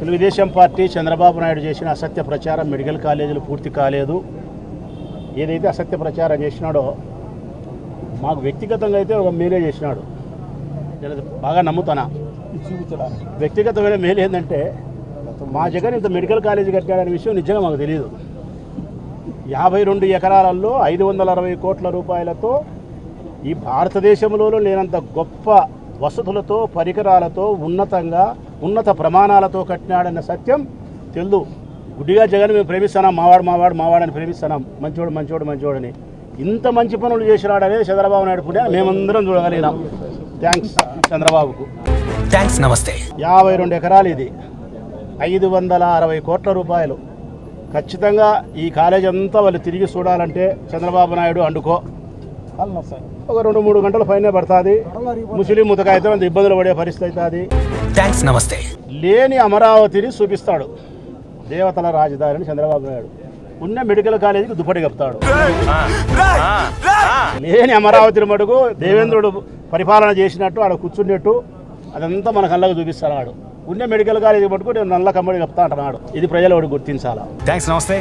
Telugu Desam party Chandrababu Naidu చేసిన అసత్య ప్రచారం మెడికల్ కాలేజీలు పూర్తి కాలేదు. ఏదైతే అసత్య ప్రచారం చేసినాడో మాకు వ్యక్తిగతంగా అయితే ఒక మేలే చేసినాడు. నేను బాగా నమ్ముతానా? వ్యక్తిగతమైన మేలు ఏంటంటే మా జగన్ ఇంత మెడికల్ కాలేజీ కట్టాడనే విషయం నిజంగా మాకు తెలియదు యాభై రెండు ఎకరాలలో ఐదు వందల అరవై కోట్ల రూపాయలతో ఈ భారతదేశంలో లేనంత గొప్ప వసతులతో పరికరాలతో ఉన్నతంగా ఉన్నత ప్రమాణాలతో కట్టినాడన్న సత్యం తెలుదు. గుడ్డిగా జగన్ మేము ప్రేమిస్తున్నాం మావాడు మావాడు మావాడని ప్రేమిస్తున్నాం. మంచోడు మంచోడు మంచోడని ఇంత మంచి పనులు చేసినాడనేది చంద్రబాబు నాయుడు పుణ్య. మేమందరం చూడగలిగినాం. థ్యాంక్స్ చంద్రబాబుకు. థ్యాంక్స్ నమస్తే. యాభై రెండు ఎకరాలు ఇది. ఐదు వందల అరవై కోట్ల రూపాయలు. ఖచ్చితంగా ఈ కాలేజ్ అంతా వాళ్ళు తిరిగి చూడాలంటే చంద్రబాబు నాయుడు అండుకో. ఒక రెండు మూడు గంటల పైనే పడుతుంది. ముస్లిం ముతకాయితే అంత ఇబ్బందులు పడే పరిస్థితి అవుతుంది థ్యాంక్స్ నమస్తే లేని అమరావతిని చూపిస్తాడు. దేవతల రాజధానిని చంద్రబాబు నాయుడు. ఉన్న మెడికల్ కాలేజీకి దుప్పటి కప్తాడు లేని అమరావతిని మటుకు దేవేంద్రుడు పరిపాలన చేసినట్టు ఆడ కూర్చున్నట్టు అదంతా మన కళ్ళకు చూపిస్తాడు ఆడు. ఉన్న మెడికల్ కాలేజీ మటుకు నేను నల్ల కమ్మడి కప్తా అంటున్నాడు. ఇది ప్రజలు గుర్తించాలా? థ్యాంక్స్ నమస్తే